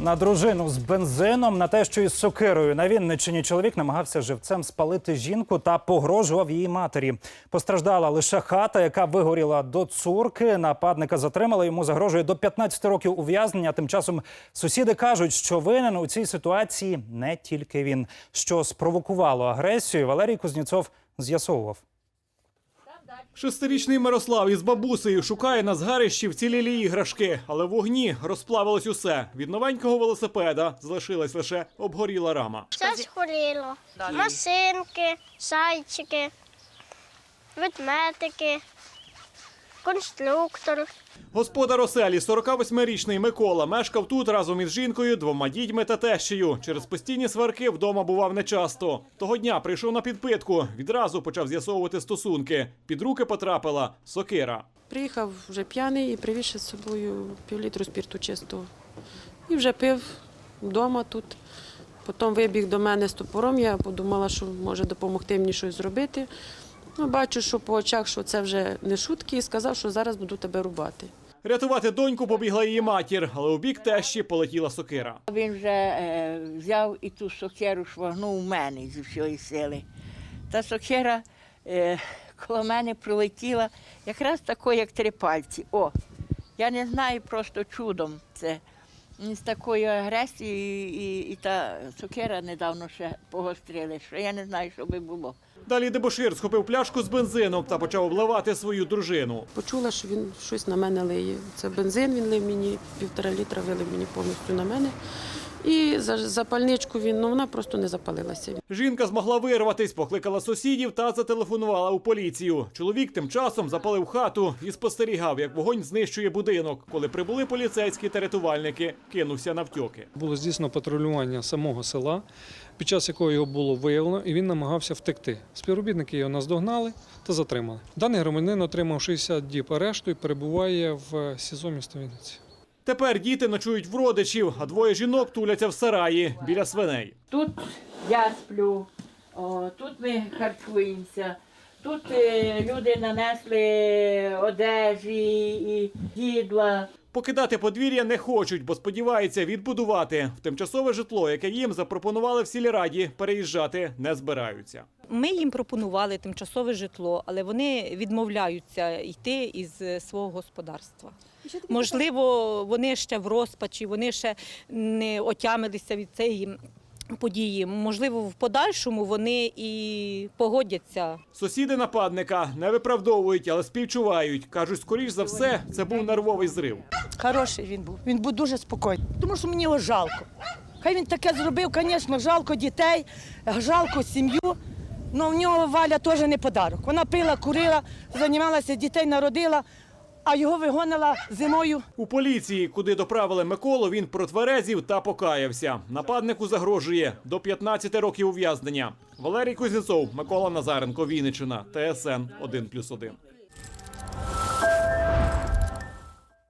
На дружину з бензином, на те, що із сокирою на Вінниччині чоловік намагався живцем спалити жінку та погрожував її матері. Постраждала лише хата, яка вигоріла до цурки. Нападника затримали. Йому загрожує до 15 років ув'язнення. Тим часом сусіди кажуть, що винен у цій ситуації не тільки він. Що спровокувало агресію, Валерій Кузнєцов з'ясовував. Шестирічний Мирослав із бабусею шукає на згарищі вцілілі іграшки, але в вогні розплавилось усе. Від новенького велосипеда залишилась лише обгоріла рама. Все згоріло. Масинки, зайчики, ведметики, конструктор. Господар оселі, 48-річний Микола, мешкав тут разом із жінкою, двома дітьми та тещею. Через постійні сварки вдома бував нечасто. Того дня прийшов на підпитку. Відразу почав з'ясовувати стосунки. Під руки потрапила сокира. Приїхав вже п'яний і привіз з собою півлітру спірту чистого. І вже пив вдома тут. Потім вибіг до мене з топором. Я подумала, що може допомогти мені щось зробити. Ну, бачу, що по очах, що це вже не шутки, і сказав, що зараз буду тебе рубати. Рятувати доньку побігла її матір, але у бік тещі полетіла сокира. Він вже е, взяв і ту сокиру швагнув у мене зі всієї сили. Та сокира е, коло мене прилетіла якраз такою, як три пальці. О, я не знаю просто чудом це. З такою агресією і, і та цукера недавно ще погострили, що я не знаю, що би було. Далі дебошир схопив пляшку з бензином та почав обливати свою дружину. Почула, що він щось на мене лиє. Це бензин він лив мені, півтора літра вилив мені повністю на мене. І за запальничку він, ну вона просто не запалилася. Жінка змогла вирватись, покликала сусідів та зателефонувала у поліцію. Чоловік тим часом запалив хату і спостерігав, як вогонь знищує будинок. Коли прибули поліцейські та рятувальники, кинувся навтьоки. Було здійснено патрулювання самого села, під час якого його було виявлено, і він намагався втекти. Співробітники його наздогнали та затримали. Даний громадянин отримав 60 діб арешту і перебуває в СІЗО міста Вінниці. Тепер діти ночують в родичів, а двоє жінок туляться в сараї біля свиней. Тут я сплю, о, тут ми харчуємося. Тут е, люди нанесли одежі і їдла. Покидати подвір'я не хочуть, бо сподіваються відбудувати. В тимчасове житло, яке їм запропонували в сільраді, переїжджати не збираються. Ми їм пропонували тимчасове житло, але вони відмовляються йти із е, свого господарства. Можливо, вони ще в розпачі, вони ще не отямилися від цієї події. Можливо, в подальшому вони і погодяться Сусіди нападника не виправдовують, але співчувають. кажуть, скоріш за все, це був нервовий зрив. Хороший він був. Він був дуже спокійний. Тому що мені його жалко. Хай він таке зробив, звісно, жалко дітей, жалко сім'ю. Але в нього Валя теж не подарок. Вона пила, курила, займалася, дітей народила, а його вигонила зимою У поліції, куди доправили Миколу, він протверезів та покаявся. Нападнику загрожує до 15 років ув'язнення. Валерій Кузнєцов, Микола Назаренко, Вінниччина, ТСН 1+,1.